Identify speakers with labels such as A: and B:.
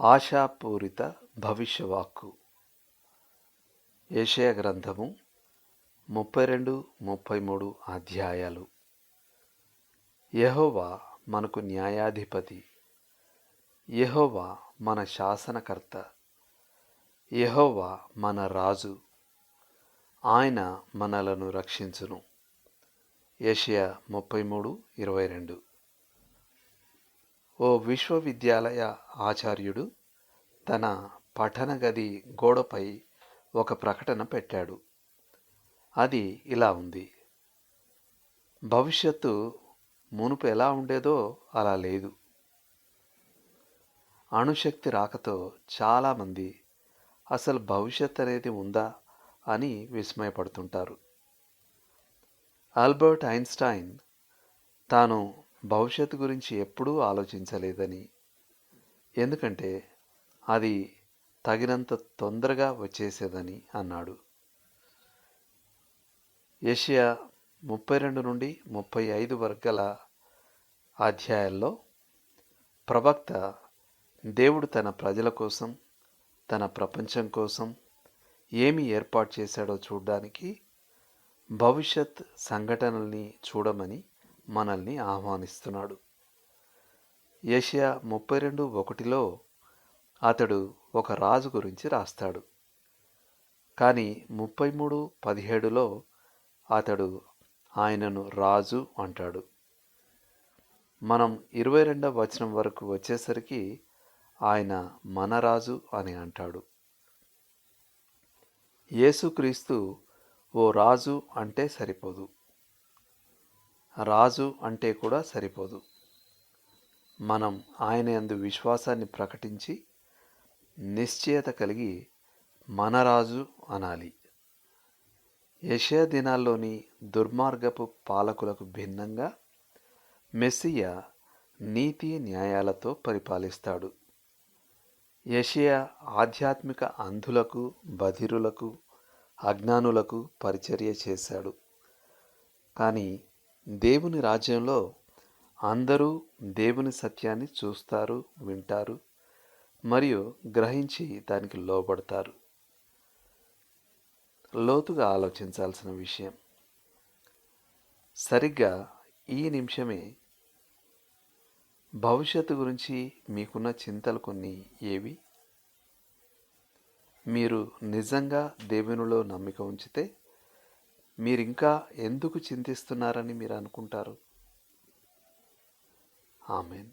A: ఆశాపూరిత భవిష్యవాక్కు. ఏషయ గ్రంథము ముప్పై రెండు ముప్పై మూడు అధ్యాయాలు. యహోవా మనకు న్యాయాధిపతి. యహోవా మన శాసనకర్త. యహోవా మన రాజు. ఆయన మనలను రక్షించును. ఏషియా ముప్పై మూడు ఇరవై రెండు ఓ విశ్వవిద్యాలయ ఆచార్యుడు తన పఠన గది గోడపై ఒక ప్రకటన పెట్టాడు. అది ఇలా ఉంది. భవిష్యత్తు మునుపు ఎలా ఉండేదో అలా లేదు. అణుశక్తి రాకతో చాలామంది అసలు భవిష్యత్ అనేది ఉందా అని విస్మయపడుతుంటారు. ఆల్బర్ట్ ఐన్స్టైన్ తాను భవిష్యత్తు గురించి ఎప్పుడూ ఆలోచించలేదని. ఎందుకంటే అది తగినంత తొందరగా వచ్చేసేదని అన్నాడు. ఏషియా ముప్పై రెండు నుండి ముప్పై ఐదు వర్గాల అధ్యాయాల్లో ప్రవక్త దేవుడు తన ప్రజల కోసం తన ప్రపంచం కోసం ఏమి ఏర్పాటు చేశాడో చూడడానికి భవిష్యత్ సంఘటనల్ని చూడమని మనల్ని ఆహ్వానిస్తున్నాడు. ఏషియా ముప్పై రెండు ఒకటిలో అతడు ఒక రాజు గురించి రాస్తాడు. కానీ ముప్పై మూడు పదిహేడులో అతడు ఆయనను రాజు అంటాడు. మనం ఇరవై రెండవ వచనం వరకు వచ్చేసరికి ఆయన మన రాజు అని అంటాడు. యేసుక్రీస్తు ఓ రాజు అంటే సరిపోదు. రాజు అంటే కూడా సరిపోదు. మనం ఆయన ఎందు విశ్వాసాన్ని ప్రకటించి నిశ్చయత కలిగి మన రాజు అనాలి. యషయా దినాల్లోని దుర్మార్గపు పాలకులకు భిన్నంగా మెస్సియ నీతి న్యాయాలతో పరిపాలిస్తాడు. యషయ ఆధ్యాత్మిక అంధులకు బధిరులకు అజ్ఞానులకు పరిచర్య చేశాడు. కానీ దేవుని రాజ్యంలో అందరూ దేవుని సత్యాన్ని చూస్తారు వింటారు మరియు గ్రహించి దానికి లోబడతారు. లోతుగా ఆలోచించాల్సిన విషయం సరిగ్గా ఈ నిమిషమే భవిష్యత్తు గురించి మీకున్న చింతలు కొన్ని ఏవి? మీరు నిజంగా దేవునిలో నమ్మిక ఉంచితే మీరు ఇంకా ఎందుకు చింతిస్తున్నారని మీరు అనుకుంటారు? ఆమెన్.